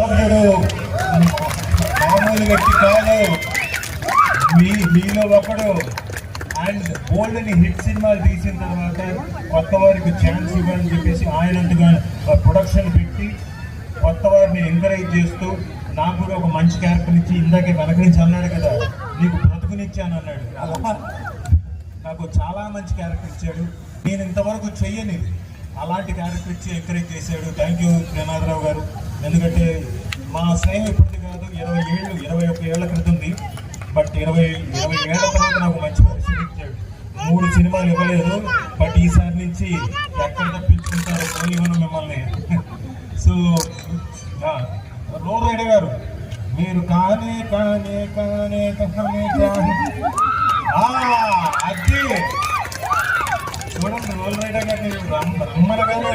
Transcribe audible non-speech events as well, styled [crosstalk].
ఒకడు మామూలు వ్యక్తి కాదు. మీ మీలో ఒకడు. అండ్ బోల్డ్ అని హిట్ సినిమాలు తీసిన తర్వాత కొత్త వారికి ఛాన్స్ ఇవ్వాలని చెప్పేసి ఆయనంతగా ప్రొడక్షన్ పెట్టి కొత్త వారిని ఎంకరేజ్ చేస్తూ నాకు కూడా ఒక మంచి క్యారెక్టర్ ఇచ్చి ఇందాకే వెనక నుంచి అన్నాడు కదా నీకు బ్రతుకునిచ్చాను అన్నాడు. అలా నాకు చాలా మంచి క్యారెక్టర్ ఇచ్చాడు. నేను ఇంతవరకు చెయ్యని అలాంటి క్యారెక్టర్ ఇచ్చి ఎంకరేజ్ చేశాడు. థ్యాంక్ యూ త్రినాథరావు గారు. ఎందుకంటే మా స్నేహం ఇప్పటిది కాదు ఇరవై ఏళ్ళు ఇరవై ఒక్క ఏళ్ళ క్రితంది బట్ ఇరవై ఇరవై ఏళ్ళ తర్వాత నాకు మంచి పరిస్థితి ఇచ్చాడు. మూడు సినిమాలు ఇవ్వలేదు బట్ ఈసారి నుంచి ఎక్కడ తప్పించుకుంటారో పోయి మనం మిమ్మల్ని. [laughs] సో రోల్ రైడర్ గారు మీరు కానే కానే కానే కానే కానే. అది. చూడండి రోల్ రైడర్ గారిని రమ్మ రమ్మనగానే